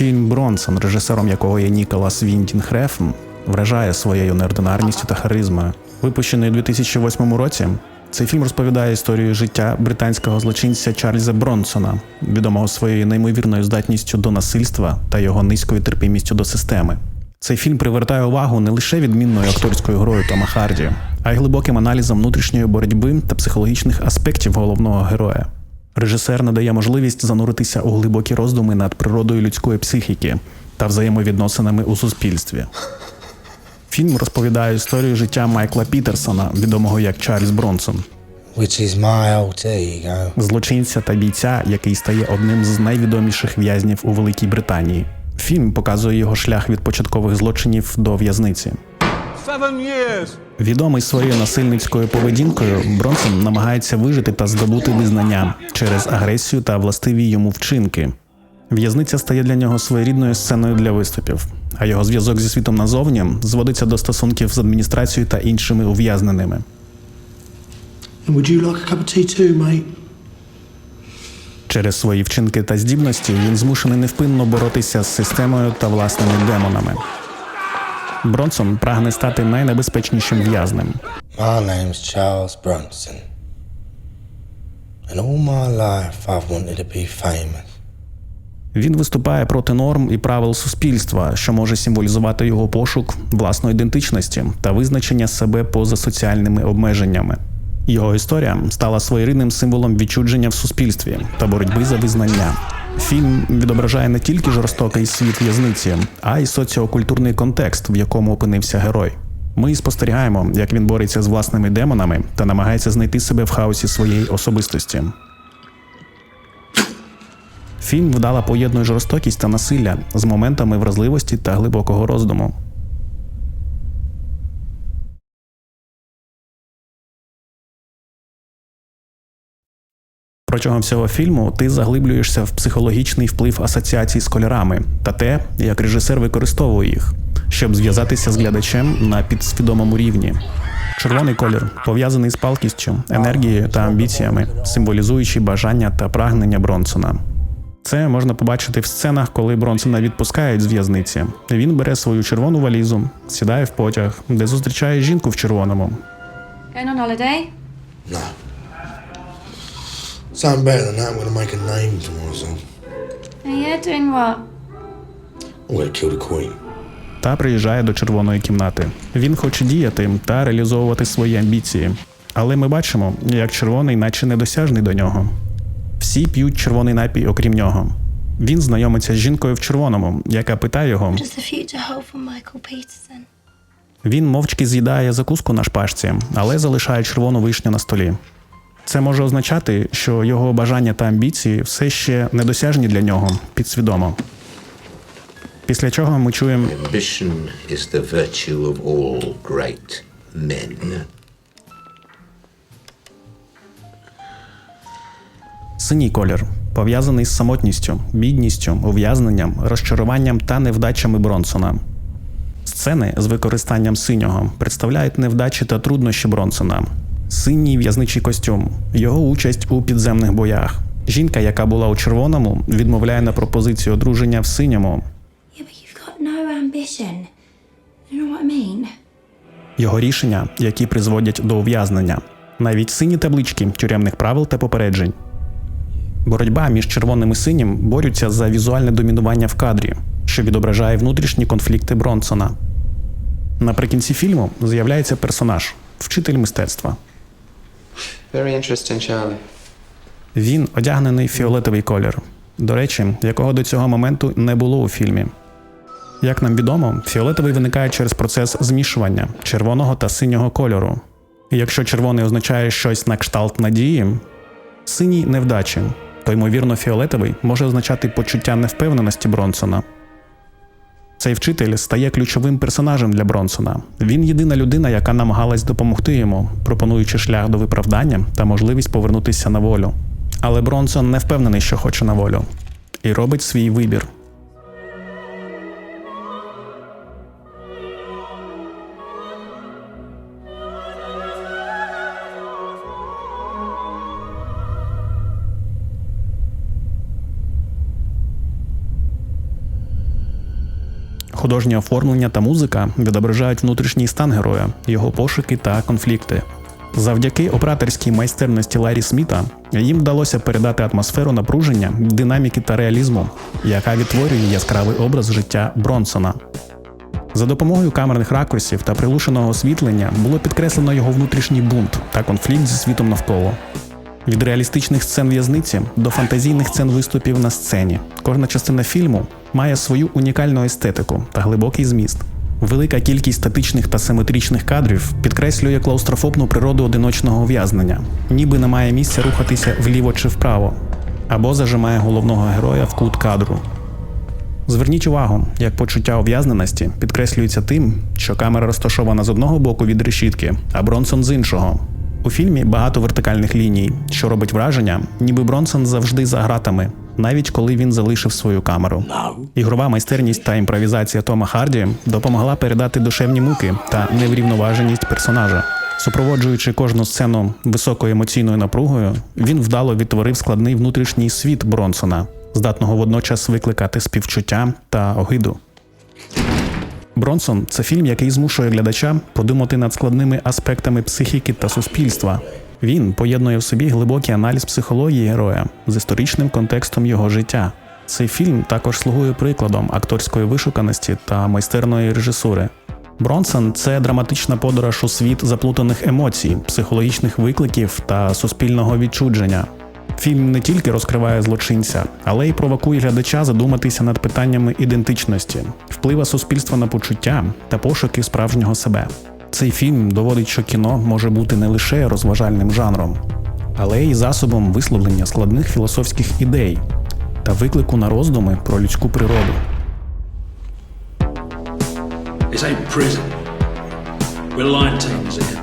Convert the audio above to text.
Фільм Бронсон, режисером якого є Ніколас Віндін Хрефм, вражає своєю неординарністю та харизмою. Випущений у 2008 році, цей фільм розповідає історію життя британського злочинця Чарльза Бронсона, відомого своєю неймовірною здатністю до насильства та його низькою терпимістю до системи. Цей фільм привертає увагу не лише відмінною акторською грою Тома Харді, а й глибоким аналізом внутрішньої боротьби та психологічних аспектів головного героя. Режисер надає можливість зануритися у глибокі роздуми над природою людської психіки та взаємовідносинами у суспільстві. Фільм розповідає історію життя Майкла Пітерсона, відомого як Чарльз Бронсон, злочинця та бійця, який стає одним з найвідоміших в'язнів у Великій Британії. Фільм показує його шлях від початкових злочинів до в'язниці. Відомий своєю насильницькою поведінкою, Бронсон намагається вижити та здобути визнання через агресію та властиві йому вчинки. В'язниця стає для нього своєрідною сценою для виступів, а його зв'язок зі світом назовні зводиться до стосунків з адміністрацією та іншими ув'язненими. Would you like a cup of tea too, mate? Через свої вчинки та здібності він змушений невпинно боротися з системою та власними демонами. Бронсон прагне стати найнебезпечнішим в'язнем. My name's Charles Bronson. And all my life I've wanted to be famous. Він виступає проти норм і правил суспільства, що може символізувати його пошук власної ідентичності та визначення себе поза соціальними обмеженнями. Його історія стала своєрідним символом відчудження в суспільстві та боротьби за визнання. Фільм відображає не тільки жорстокий світ в'язниці, а й соціокультурний контекст, в якому опинився герой. Ми спостерігаємо, як він бореться з власними демонами та намагається знайти себе в хаосі своєї особистості. Фільм вдала поєднує жорстокість та насилля з моментами вразливості та глибокого роздуму. Протягом всього фільму ти заглиблюєшся в психологічний вплив асоціацій з кольорами та те, як режисер використовує їх, щоб зв'язатися з глядачем на підсвідомому рівні. Червоний колір пов'язаний з палкістю, енергією та амбіціями, символізуючи бажання та прагнення Бронсона. Це можна побачити в сценах, коли Бронсона відпускають з в'язниці. Він бере свою червону валізу, сідає в потяг, де зустрічає жінку в червоному. Going on holiday? No. Something better than that, I'm gonna make a name for myself. Oh, yeah, doing what? I'm gonna kill the queen. та приїжджає до червоної кімнати. Він хоче діяти та реалізовувати свої амбіції. Але ми бачимо, як червоний, наче недосяжний до нього. Всі п'ють червоний напій, окрім нього. Він знайомиться з жінкою в червоному, яка питає його. What does the future hold for Michael Peterson? Він мовчки з'їдає закуску на шпажці, але залишає червону вишню на столі. Це може означати, що його бажання та амбіції все ще недосяжні для нього підсвідомо. Після чого ми чуємо Ambition is the virtue of all great men. Синій колір пов'язаний з самотністю, бідністю, ув'язненням, розчаруванням та невдачами Бронсона. Сцени з використанням синього представляють невдачі та труднощі Бронсона. Синій в'язничий костюм, його участь у підземних боях. Жінка, яка була у червоному, відмовляє на пропозицію одруження в синьому. Його рішення, які призводять до ув'язнення, навіть сині таблички тюремних правил та попереджень. Боротьба між червоним і синім борються за візуальне домінування в кадрі, що відображає внутрішні конфлікти Бронсона. Наприкінці фільму з'являється персонаж вчитель мистецтва. Very interesting, Charlie. Він одягнений в фіолетовий колір, до речі, якого до цього моменту не було у фільмі. Як нам відомо, фіолетовий виникає через процес змішування червоного та синього кольору. І якщо червоний означає щось на кшталт надії, синій невдачі, то ймовірно фіолетовий може означати почуття невпевненості Бронсона. Цей вчитель стає ключовим персонажем для Бронсона. Він єдина людина, яка намагалась допомогти йому, пропонуючи шлях до виправдання та можливість повернутися на волю. Але Бронсон не впевнений, що хоче на волю, і робить свій вибір. Художнє оформлення та музика відображають внутрішній стан героя, його пошуки та конфлікти. Завдяки операторській майстерності Ларі Сміта їм вдалося передати атмосферу напруження, динаміки та реалізму, яка відтворює яскравий образ життя Бронсона. За допомогою камерних ракурсів та прилушеного освітлення було підкреслено його внутрішній бунт та конфлікт зі світом навколо. Від реалістичних сцен в'язниці до фантазійних сцен виступів на сцені. Кожна частина фільму має свою унікальну естетику та глибокий зміст. Велика кількість статичних та симетричних кадрів підкреслює клаустрофобну природу одиночного ув'язнення, ніби немає місця рухатися вліво чи вправо, або зажимає головного героя в кут кадру. Зверніть увагу, як почуття ув'язненості підкреслюється тим, що камера розташована з одного боку від решітки, а Бронсон з іншого. У фільмі багато вертикальних ліній, що робить враження, ніби Бронсон завжди за гратами, навіть коли він залишив свою камеру. Ігрова майстерність та імпровізація Тома Харді допомогла передати душевні муки та неврівноваженість персонажа. Супроводжуючи кожну сцену високою емоційною напругою, він вдало відтворив складний внутрішній світ Бронсона, здатного водночас викликати співчуття та огиду. Бронсон це фільм, який змушує глядача подумати над складними аспектами психіки та суспільства. Він поєднує в собі глибокий аналіз психології героя з історичним контекстом його життя. Цей фільм також слугує прикладом акторської вишуканості та майстерної режисури. Бронсон це драматична подорож у світ заплутаних емоцій, психологічних викликів та суспільного відчудження. Фільм не тільки розкриває злочинця, але й провокує глядача задуматися над питаннями ідентичності, вплива суспільства на почуття та пошуки справжнього себе. Цей фільм доводить, що кіно може бути не лише розважальним жанром, але й засобом висловлення складних філософських ідей та виклику на роздуми про людську природу. This ain't prison. We're line teamers here.